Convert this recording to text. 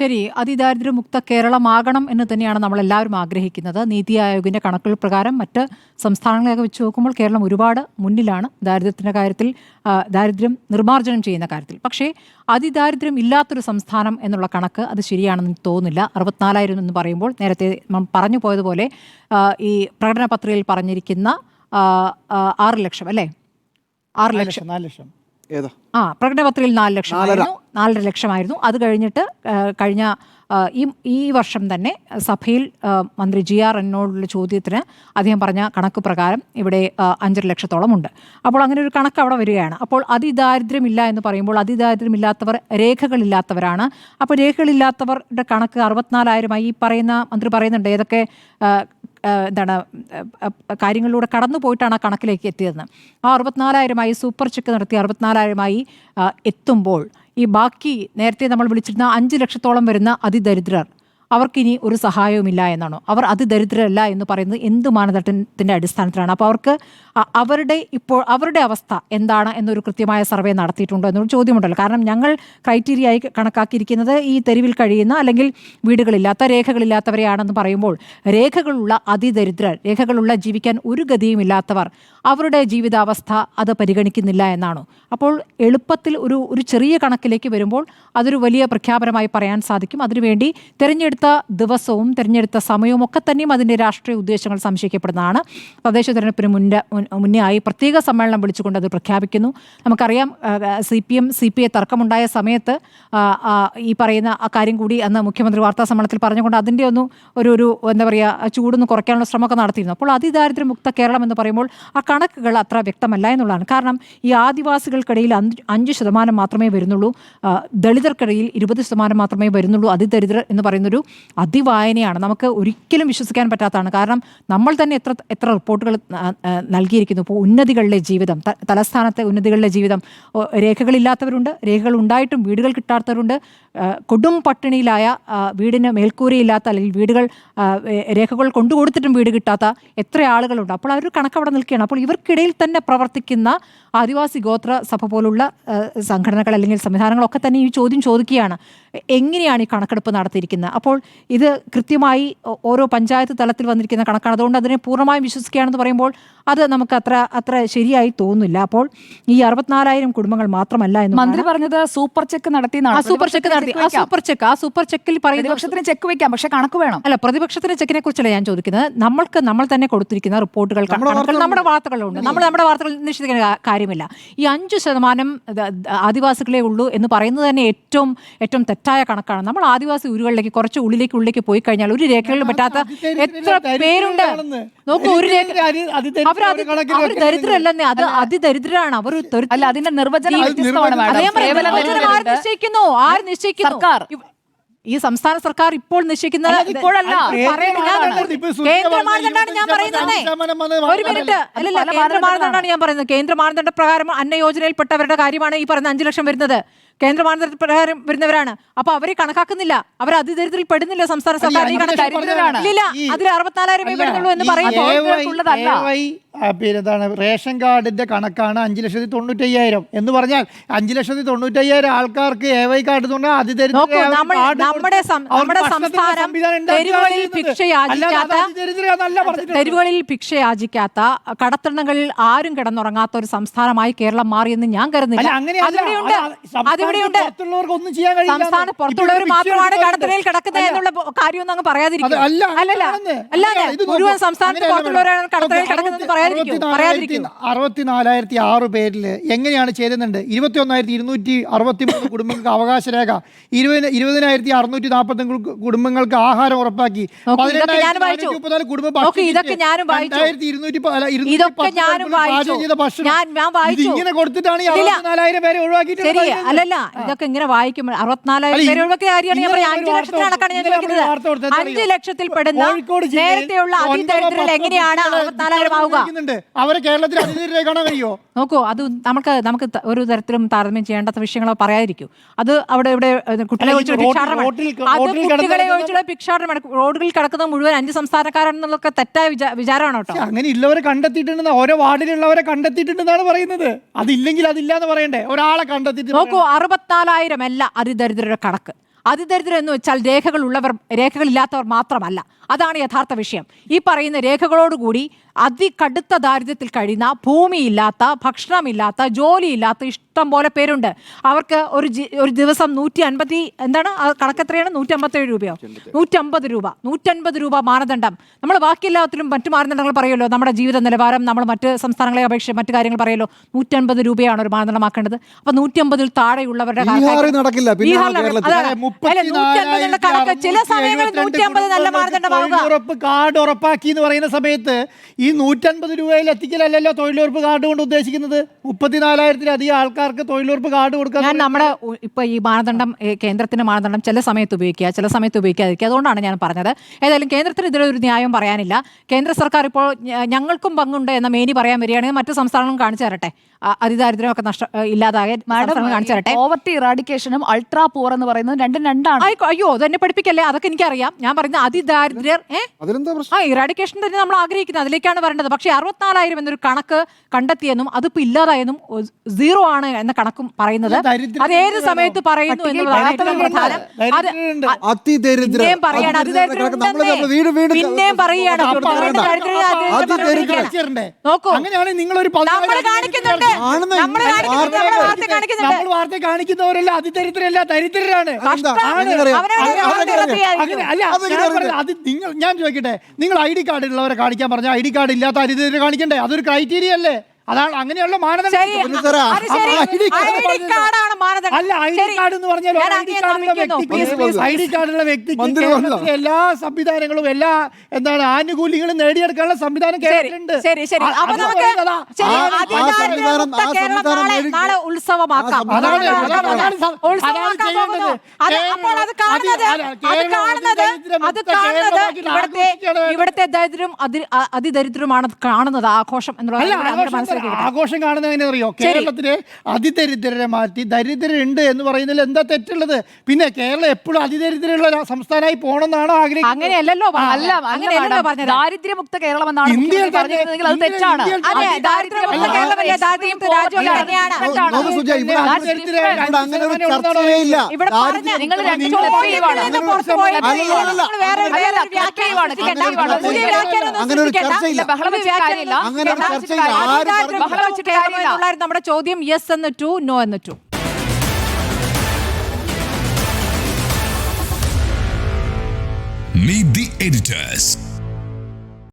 ശരി അതിദാരിദ്ര്യമുക്ത കേരളമാകണം എന്ന് തന്നെയാണ് നമ്മൾ എല്ലാവരും ആഗ്രഹിക്കുന്നത്. നീതി ആയോഗിന്റെ കണക്കുകൾ പ്രകാരം മറ്റ് സംസ്ഥാനങ്ങളെയൊക്കെ വെച്ച് നോക്കുമ്പോൾ കേരളം ഒരുപാട് മുന്നിലാണ് ദാരിദ്ര്യത്തിന്റെ കാര്യത്തിൽ ദാരിദ്ര്യം നിർമ്മാർജനം ചെയ്യുന്ന കാര്യത്തിൽ. പക്ഷേ അതിദാരിദ്ര്യം ഇല്ലാത്തൊരു സംസ്ഥാനം എന്നുള്ള കണക്ക് അത് ശരിയാണെന്ന് തോന്നുന്നില്ല. അറുപത്തിനാലായിരം എന്ന് പറയുമ്പോൾ നേരത്തെ പറഞ്ഞു പോയതുപോലെ ഈ പ്രകടന പത്രികയിൽ പറഞ്ഞിരിക്കുന്ന ആറ് ലക്ഷം അല്ലേ? ആറ് ലക്ഷം നാല് ലക്ഷം. ഏതാ? ആ പ്രകടനപത്രികയിൽ നാല് ലക്ഷമായിരുന്നു. നാലര. ലക്ഷമായിരുന്നു. അത് കഴിഞ്ഞിട്ട് കഴിഞ്ഞ ഈ ഈ വർഷം തന്നെ സഭയിൽ മന്ത്രി ജി ആർ എന്നോടുള്ള ചോദ്യത്തിന് അദ്ദേഹം പറഞ്ഞ കണക്ക് പ്രകാരം ഇവിടെ അഞ്ചര ലക്ഷത്തോളം ഉണ്ട്. അപ്പോൾ അങ്ങനെ ഒരു കണക്ക് അവിടെ വരികയാണ്. അപ്പോൾ അതിദാരിദ്ര്യമില്ല എന്ന് പറയുമ്പോൾ അതിദാരിദ്ര്യമില്ലാത്തവർ രേഖകളില്ലാത്തവരാണ്. അപ്പോൾ രേഖകളില്ലാത്തവരുടെ കണക്ക് അറുപത്തിനാലായിരമായി ഈ പറയുന്ന മന്ത്രി പറയുന്നുണ്ട് ഏതൊക്കെ എന്താണ് കാര്യങ്ങളിലൂടെ കടന്നു പോയിട്ടാണ് ആ കണക്കിലേക്ക് എത്തിയതെന്ന്. ആ അറുപത്തിനാലായിരമായി സൂപ്പർ ചെക്ക് നടത്തി അറുപത്തിനാലായിരമായി എത്തുമ്പോൾ ഈ ബാക്കി നേരത്തെ നമ്മൾ വിളിച്ചിരുന്ന അഞ്ച് ലക്ഷത്തോളം വരുന്ന അതിദരിദ്രർ അവർക്കിനി ഒരു സഹായവുമില്ല എന്നാണോ? അവർ അതിദരിദ്രരല്ല എന്ന് പറയുന്നത് എന്ത് മാനദണ്ഡത്തിന്റെ അടിസ്ഥാനത്തിലാണ്? അപ്പോൾ അവർക്ക് അവരുടെ ഇപ്പോൾ അവരുടെ അവസ്ഥ എന്താണ് എന്നൊരു കൃത്യമായ സർവേ നടത്തിയിട്ടുണ്ടോ എന്നൊരു ചോദ്യമുണ്ടല്ലോ. കാരണം ഞങ്ങൾ ക്രൈറ്റീരിയ ആയി കണക്കാക്കിയിരിക്കുന്നത് ഈ തെരുവിൽ കഴിയുന്ന അല്ലെങ്കിൽ വീടുകളില്ലാത്ത രേഖകളില്ലാത്തവരെയാണെന്ന് പറയുമ്പോൾ രേഖകളുള്ള അതിദരിദ്രർ രേഖകളുള്ള ജീവിക്കാൻ ഒരു ഗതിയുമില്ലാത്തവർ അവരുടെ ജീവിതാവസ്ഥ അത് പരിഗണിക്കുന്നില്ല എന്നാണോ. അപ്പോൾ എളുപ്പത്തിൽ ഒരു ഒരു ചെറിയ കണക്കിലേക്ക് വരുമ്പോൾ അതൊരു വലിയ പ്രഖ്യാപനമായി പറയാൻ സാധിക്കും. അതിനുവേണ്ടി തിരഞ്ഞെടുത്ത ദിവസവും തിരഞ്ഞെടുത്ത സമയവും ഒക്കെ തന്നെയും അതിന്റെ രാഷ്ട്രീയ ഉദ്ദേശങ്ങൾ സംശയിക്കപ്പെടുന്നതാണ്. തദ്ദേശ തെരഞ്ഞെടുപ്പിന് മുന്നേ മുന്നേ ആയി പ്രത്യേക സമ്മേളനം വിളിച്ചുകൊണ്ട് അത് പ്രഖ്യാപിക്കുന്നു. നമുക്കറിയാം C P M C P I തർക്കമുണ്ടായ സമയത്ത് ഈ പറയുന്ന ആ കാര്യം കൂടി അന്ന് മുഖ്യമന്ത്രി വാർത്താ സമ്മേളനത്തിൽ പറഞ്ഞുകൊണ്ട് അതിന്റെ ഒന്നും ഒരു ഒരു എന്താ പറയുക ചൂടൊന്ന് കുറയ്ക്കാനുള്ള ശ്രമമൊക്കെ നടത്തിയിരുന്നു. അപ്പോൾ അതിദാരിദ്ര്യമുക്ത കേരളം എന്ന് പറയുമ്പോൾ ആ കണക്കുകൾ അത്ര വ്യക്തമല്ല എന്നുള്ളതാണ്. കാരണം ഈ ആദിവാസികൾക്കിടയിൽ അഞ്ച് ശതമാനം മാത്രമേ വരുന്നുള്ളൂ. ദളിതർക്കിടയിൽ ഇരുപത് ശതമാനം മാത്രമേ വരുന്നുള്ളൂ. അതിദരിദ്രർ എന്ന് പറയുന്നൊരു അതിവായനയാണ്. നമുക്ക് ഒരിക്കലും വിശ്വസിക്കാൻ പറ്റാത്തതാണ്. കാരണം നമ്മൾ തന്നെ എത്ര എത്ര റിപ്പോർട്ടുകൾ നൽകിയിരിക്കുന്നു. ഇപ്പോൾ ഉന്നതികളിലെ ജീവിതം തലസ്ഥാനത്തെ ഉന്നതികളിലെ ജീവിതം. രേഖകളില്ലാത്തവരുണ്ട്. രേഖകൾ ഉണ്ടായിട്ടും വീടുകൾ കിട്ടാത്തവരുണ്ട്. കൊടും പട്ടിണിയിലായ വീടിന് മേൽക്കൂരയില്ലാത്ത അല്ലെങ്കിൽ വീടുകൾ രേഖകൾ കൊണ്ടുകൊടുത്തിട്ടും വീട് കിട്ടാത്ത എത്ര ആളുകളുണ്ട്. അപ്പോൾ ആ ഒരു കണക്ക് അവിടെ നിൽക്കുകയാണ്. അപ്പോൾ ഇവർക്കിടയിൽ തന്നെ പ്രവർത്തിക്കുന്ന ആദിവാസി ഗോത്ര സഭ പോലുള്ള സംഘടനകൾ അല്ലെങ്കിൽ സംവിധാനങ്ങളൊക്കെ തന്നെ ഈ ചോദ്യം ചോദിക്കുകയാണ്. എങ്ങനെയാണ് ഈ കണക്കെടുപ്പ് നടത്തിയിരിക്കുന്നത്? അപ്പോൾ ഇത് കൃത്യമായി ഓരോ പഞ്ചായത്ത് തലത്തിൽ വന്നിരിക്കുന്ന കണക്കാണ്. അതുകൊണ്ട് അതിനെ പൂർണമായും വിശ്വസിക്കുകയാണെന്ന് പറയുമ്പോൾ അത് നമുക്ക് അത്ര അത്ര ശരിയായി തോന്നുന്നില്ല. അപ്പോൾ ഈ അറുപത്തിനാലായിരം കുടുംബങ്ങൾ മാത്രമല്ല എന്ന് മന്ത്രി പറഞ്ഞത് സൂപ്പർ ചെക്ക് നടത്തി സൂപ്പർ ചെക്ക് നടത്തി. ആ സൂപ്പർ ചെക്ക് ആ സൂപ്പർ ചെക്കിൽ പറയുന്നത് പ്രതിപക്ഷത്തിന് ചെക്ക് വെക്കാം പക്ഷെ കണക്ക് വേണം. അല്ല പ്രതിപക്ഷത്തിന് ചെക്കിനെ കുറിച്ചല്ല ഞാൻ ചോദിക്കുന്നത്. നമ്മൾക്ക് നമ്മൾ തന്നെ കൊടുത്തിരിക്കുന്ന റിപ്പോർട്ടുകൾ നമ്മുടെ വാർത്തകളുണ്ട് നമ്മൾ നമ്മുടെ വാർത്തകൾ നിഷേധിക്കുന്ന കാര്യമില്ല. ഈ അഞ്ചു ശതമാനം ആദിവാസികളെ ഉള്ളൂ എന്ന് പറയുന്നത് തന്നെ ഏറ്റവും ഏറ്റവും തെറ്റായ കണക്കാണ്. നമ്മൾ ആദിവാസി ഊരുകളിലേക്ക് കുറച്ച് ഉള്ളിലേക്ക് ഉള്ളിലേക്ക് പോയി കഴിഞ്ഞാൽ ഒരു രേഖകളിലും പറ്റാത്ത എത്ര പേരുണ്ട്. നോക്കൂ ഒരു രേഖ അവർ അവർ ദരിദ്രരല്ലെന്നേ അത് അതിദരിദ്രരാണ്. അവർ അല്ല അതിന്റെ നിർവചനം ആര്. നിശ്ചയിക്കുന്നു? ആര് നിശ്ചയിക്കുന്നു? സർക്കാർ. ഈ സംസ്ഥാന സർക്കാർ ഇപ്പോൾ നിശ്ചയിക്കുന്നത് ഇപ്പോഴല്ല. കേന്ദ്ര മാനദണ്ഡമാണ് ഞാൻ പറയുന്നത്. ഒരു മിനിറ്റ്. അല്ലല്ല കേന്ദ്ര. മാനദണ്ഡമാണ് ഞാൻ പറയുന്നത്. കേന്ദ്ര മാനദണ്ഡ പ്രകാരം അന്ന യോജനയിൽപ്പെട്ടവരുടെ കാര്യമാണ് ഈ പറയുന്ന അഞ്ചു ലക്ഷം വരുന്നത്. കേന്ദ്ര മാനദണ്ഡ പ്രകാരം വരുന്നവരാണ്. അപ്പൊ അവരെ കണക്കാക്കുന്നില്ല. അവർ അതിദരിദ്രത്തിൽ പെടുന്നില്ല സംസ്ഥാന സർക്കാർ. ഇല്ല അതിൽ അതിൽ രൂപ പെടുന്നുള്ളൂ എന്ന് പറയുന്നത് പറയുമ്പോൾ AY ദരിദ്രർക്കുള്ളതല്ല. AY, ആ, പിന്നെ എന്താണ് റേഷൻ കാർഡിന്റെ കണക്കാണ് അഞ്ച് ലക്ഷത്തി തൊണ്ണൂറ്റയ്യായിരം. എന്ന് പറഞ്ഞാൽ അഞ്ചു ലക്ഷത്തി തൊണ്ണൂറ്റയ്യായിരം ആൾക്കാർക്ക് എ വൈ കാർഡ് ഉണ്ടാക്കുകയാണ് തെരുവുകളിൽ ഭിക്ഷയാചിക്കാത്ത കടത്തണ്ണകളിൽ ആരും കിടന്നുറങ്ങാത്ത ഒരു സംസ്ഥാനമായി കേരളം മാറിയെന്ന് ഞാൻ കരുതുന്നില്ല. അതിവിടെയുണ്ട് അതിവിടെയുണ്ട്. സംസ്ഥാന പുറത്തുള്ളവർ മാത്രമാണ് കടത്തണയിൽ കിടക്കുന്നത് എന്നുള്ള കാര്യമൊന്നും അങ്ങ് പറയാതിരിക്കും അല്ലല്ല അല്ലാതെ മുഴുവൻ സംസ്ഥാനത്ത് പുറത്തുള്ളവരാണ് കടത്തണയിൽ കിടക്കുന്നത് അറുപത്തിനാലായിരത്തി ആറ് പേരിൽ എങ്ങനെയാണ് ചേരുന്നുണ്ട് ഇരുപത്തി ഒന്നായിരത്തി ഇരുന്നൂറ്റി അറുപത്തി മൂന്ന് കുടുംബങ്ങൾക്ക് അവകാശരേഖ ഇരുപത് ഇരുപതിനായിരത്തി അറുന്നൂറ്റി നാൽപ്പത്തി കുടുംബങ്ങൾക്ക് ആഹാരം ഉറപ്പാക്കി പതിനെണ്ണായിരത്തി. കുടുംബം. രണ്ടായിരത്തി ഇരുന്നൂറ്റി. ഇങ്ങനെ കൊടുത്തിട്ടാണ് അറുപത്തിനാലായിരം പേരെ ഒഴിവാക്കിയിട്ട് അല്ലല്ല ഇതൊക്കെ ഇങ്ങനെ വായിക്കുമ്പോൾ അറുപത്തിനാലായിരം പേരെ പേര് ഒഴിവാക്കിയ കാര്യമാണ് ഞാൻ പറയാം അഞ്ച് ഞാൻ ചോദിക്കുന്നത്? ലക്ഷത്തിൽ പെടുന്ന നേരത്തെയുള്ള അതിദരിദ്രരിൽ എങ്ങനെയാണ് അറുപത്തിനാലായിരം ആവുക? വിദ്യാർത്ഥികൾ അവരെ കേരളത്തിൽ അതിദരിദ്രരെ കാണാൻ കഴിയുമോ? നോക്കൂ അത് നമുക്ക് നമുക്ക് ത- ഒരു തരത്തിലും താരതമ്യം ചെയ്യേണ്ടാത്ത വിഷയങ്ങളോ പറയാതിരിക്കൂ. അത് അവിടെ ഇവിടെ ഏഹ്, കുട്ടികളെ അല്ല, ഈ ഒഴിച്ചുള്ള റോഡിൽ- ഭിക്ഷാടനമാണ്. റോഡിൽ- അത് റോഡിൽ കുട്ടികളെ കിടക്കുന്ന- ഒഴിച്ചുള്ള റോഡുകളിൽ കിടക്കുന്ന മുഴുവൻ അഞ്ച് സംസ്ഥാനക്കാരാണെന്നുള്ളതൊക്കെ തെറ്റായ വിചാ- വിചാരമാണ് കേട്ടോ. അങ്ങനെ ഉള്ളവരെ കണ്ടെത്തിയിട്ടുണ്ടെന്ന് ഓരോ വാർഡിലുള്ളവരെ കണ്ടെത്തിയിട്ടുണ്ടെന്നാണ് പറയുന്നത്. അതില്ലെങ്കിൽ അതില്ലാന്ന് പറയണ്ടേ? ഒരാളെ കണ്ടെത്തിയിട്ട് നോക്കൂ അറുപത്തിനാലായിരം അല്ല അതിദരിദ്രരുടെ കണക്ക്. അതിദരിദ്രം എന്ന് വെച്ചാൽ രേഖകൾ ഉള്ളവർ രേഖകളില്ലാത്തവർ മാത്രമല്ല. അതാണ് യഥാർത്ഥ വിഷയം. ഈ പറയുന്ന രേഖകളോടുകൂടി അതികടുത്ത ദാരിദ്ര്യത്തിൽ കഴിയുന്ന ഭൂമിയില്ലാത്ത ഭക്ഷണമില്ലാത്ത ജോലിയില്ലാത്ത ഇഷ്ടം പോലെ പേരുണ്ട്. അവർക്ക് ഒരു ഒരു ദിവസം നൂറ്റി അൻപത്തി എന്താണ്? കണക്കെത്രയാണ് കണക്ക് എത്രയാണ്? നൂറ്റി അമ്പത്തേഴ് രൂപയോ നൂറ്റമ്പത് രൂപ. നൂറ്റൻപത് രൂപ മാനദണ്ഡം. നമ്മൾ ബാക്കി എല്ലാത്തിലും മറ്റു മാനദണ്ഡങ്ങൾ പറയുമല്ലോ. നമ്മുടെ ജീവിത നിലവാരം നമ്മൾ മറ്റ് സംസ്ഥാനങ്ങളെ അപേക്ഷിച്ച് മറ്റു കാര്യങ്ങൾ പറയുമല്ലോ. നൂറ്റൻപത് രൂപയാണ് ഒരു മാനദണ്ഡമാക്കേണ്ടത്. അപ്പൊ നൂറ്റമ്പതിൽ താഴെയുള്ളവരുടെ നടക്കില്ല. ചില സമയങ്ങളിൽ നൂറ്റമ്പത് നല്ല മാനദണ്ഡമാവുക കാർഡ് ഉറപ്പാക്കി എന്ന് പറയുന്ന സമയത്ത് ഈ നൂറ്റൻപത് രൂപയിൽ എത്തിക്കലല്ലോ തൊഴിലുറപ്പ് കാർഡ് കൊണ്ട് ഉദ്ദേശിക്കുന്നത്? മുപ്പത്തിനാലായിരത്തിലധികം ആൾക്കാർക്ക് തൊഴിലുറപ്പ് കാർഡ് കൊടുക്കാൻ ഞാൻ നമ്മുടെ ഇപ്പൊ ഈ മാനദണ്ഡം കേന്ദ്രത്തിന്റെ മാനദണ്ഡം ചില സമയത്ത് ഉപയോഗിക്കുക ചില സമയത്ത് ഉപയോഗിക്കാതിരിക്കുക. അതുകൊണ്ടാണ് ഞാൻ പറഞ്ഞത്. ഏതായാലും കേന്ദ്രത്തിന് ഇതിലൊരു ന്യായം പറയാനില്ല. കേന്ദ്ര സർക്കാർ ഇപ്പോൾ ഞങ്ങൾക്കും പങ്കുണ്ട് എന്ന മേനി പറയാൻ വരികയാണെങ്കിൽ മറ്റു സംസ്ഥാനങ്ങളും കാണിച്ചു തരട്ടെ. അതിദാരിദ്ര്യമൊക്കെ നഷ്ട ഇല്ലാതാകെ മാഡം കാണിച്ചു തരട്ടെ. പോവർട്ടി ഇറാഡിക്കേഷനും അൾട്രാ പൂർ എന്ന് പറയുന്നത് രണ്ടും രണ്ടാണ്? ആയിക്കോ. അയ്യോ അതെന്നെ പഠിപ്പിക്കല്ലേ? അതൊക്കെ എനിക്കറിയാം. ഞാൻ പറയുന്ന അതിദാരിദ്ര്യർ ഏ? അതിലെന്താ പ്രശ്നം? ആ ഇറാഡിക്കേഷൻ തന്നെ നമ്മൾ ആഗ്രഹിക്കുന്നത്. അതിലേക്കാണ് വരേണ്ടത്. പക്ഷേ അറുപത്തിനാലായിരം എന്നൊരു കണക്ക് കണ്ടെത്തിയെന്നും അതിപ്പോ ഇല്ലാതായെന്നും സീറോ ആണ് എന്ന കണക്കും പറയുന്നത്. അത് ഏത് സമയത്ത് പറയുന്നു എന്നുള്ളതാണ് ഏറ്റവും പ്രധാനം. അത് ദരിദ്രരുണ്ട്. അ- അതിദരിദ്രം പിന്നെയും പറയാണ് അതിദരിദ്രം നമ്മൾ നമ്മൾ വീട് വീട് പിന്നെയും പറയാണ്. അപ്പൊ അപ്പോൾ വേണ്ട. അതിദരിദ്രം അതിദരിദ്രം. നോക്കൂ. അങ്ങനെയാണെങ്കിൽ നിങ്ങളൊരു നമ്മൾ കാണിക്കുന്നുണ്ട്. നമ്മൾ കാണിക്കുന്നുണ്ട്. നമ്മൾ വാർത്ത കാണിക്കുന്നുണ്ട്. നമ്മൾ വാർത്ത കാണിക്കുന്നവരല്ല അതിദരിദ്രല്ല ദരിദ്രരാണ്? അത് നിങ്ങൾ ഞാൻ ചോദിക്കട്ടെ നിങ്ങൾ ഐ ഡി കാർഡ് ഉള്ളവരെ കാണിക്കാൻ പറഞ്ഞ ഐ ഡി കാർഡ് ഇല്ലാത്ത അരിതര് കാണിക്കണ്ടേ? അതൊരു ക്രൈറ്റീരിയ അല്ലേ? അതാണ് അങ്ങനെയുള്ള മാനദണ്ഡം അല്ല ഐ ഡി കാർഡ് എന്ന് പറഞ്ഞാൽ ഐ ഡി കാർഡുള്ള വ്യക്തിക്ക് ഐ ഡി കാർഡുള്ള വ്യക്തിക്ക് മന്ത്രി കേരളത്തിലെ പറഞ്ഞോ? എല്ലാ സംവിധാനങ്ങളും എല്ലാ എന്താണ് ആനുകൂല്യങ്ങളും നേടിയെടുക്കാനുള്ള സംവിധാനം കേരളത്തിലുണ്ട്. ഉത്സവമാക്കാം. ഇവിടുത്തെ ദരിദ്രം അതിദരിദ്രമാണ് കാണുന്നത് ആഘോഷം എന്നുള്ളത് നമ്മുടെ ആഘോഷം കാണുന്നത് അറിയോ കേരളത്തിലെ അതിദരിദ്രരെ മാറ്റി ദരിദ്രരുണ്ട് എന്ന് പറയുന്നതിൽ എന്താ തെറ്റുള്ളത് പിന്നെ കേരളം എപ്പോഴും അതിദരിദ്രമുള്ള സംസ്ഥാനമായി പോകണമെന്നാണോ ആഗ്രഹിക്കുന്നത് അങ്ങനെയല്ലോ അല്ല അങ്ങനെയല്ലോ പറഞ്ഞത് ദാരിദ്ര്യമുക്ത കേരളം എന്നാണ് ഇന്ത്യയിൽ പറഞ്ഞിരുന്നെങ്കിൽ അത് തെറ്റാണ് ദാരിദ്ര്യമുക്ത ഇവിടെ അങ്ങനെ- ഒരു ചർച്ചയില്ല. അങ്ങനെ ഒരു- ചർച്ചയില്ല വേറെ ബഹളം വെച്ചിട്ട് കാര്യമില്ല. നമ്മുടെ ചോദ്യം യെസ് എന്ന് ടു നോ എന്ന് ടു Meet ദി editors.